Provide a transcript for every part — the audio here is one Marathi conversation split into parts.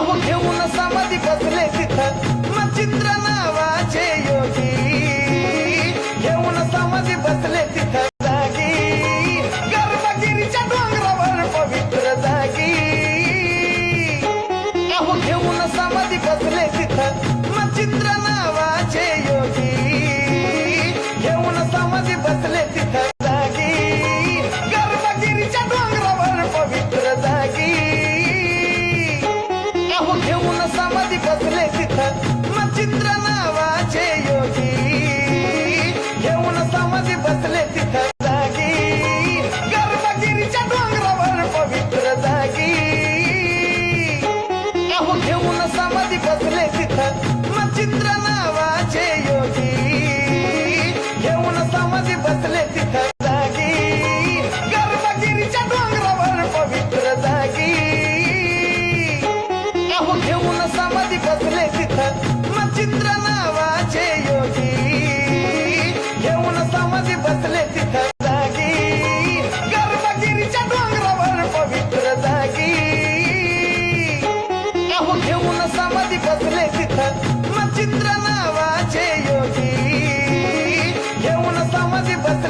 नाव घेऊन समाधी बसले तिथं. मचित्र नावाचे योगी. घेऊन समाधी बसले तिथं जागी. गर्भगिरीच्या डोंगरावर पवित्र जागी. नाव घेऊन समाधी बसले तिथं. मचित्र नावाचे योगी. घेऊन समाधी बसले तिथं जागी. गर्भगिरीच्या डोंगरावर पवित्र जागी. नाव घेऊन समाधी बसले तिथं. चित्र नावाचे योगी. घेऊन समाधी बसले तिथं जागी. गर्भगिरीच्या डोंगरावर पवित्र जागी. नाव घेऊन समाधी बसले तिथं. बाहू घेऊन समाधी बसले तिथं. चित्र नावाचे योगी. घेऊन समाधी बसले तिथं जागी. गर्भगिरीच्या पवित्र जागी. बाहू घेऊन समाधी बसले तिथं. मचित्र नावाचे योगी. घेऊन समाधी बसले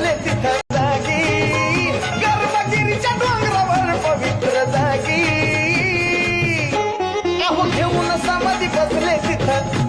बसले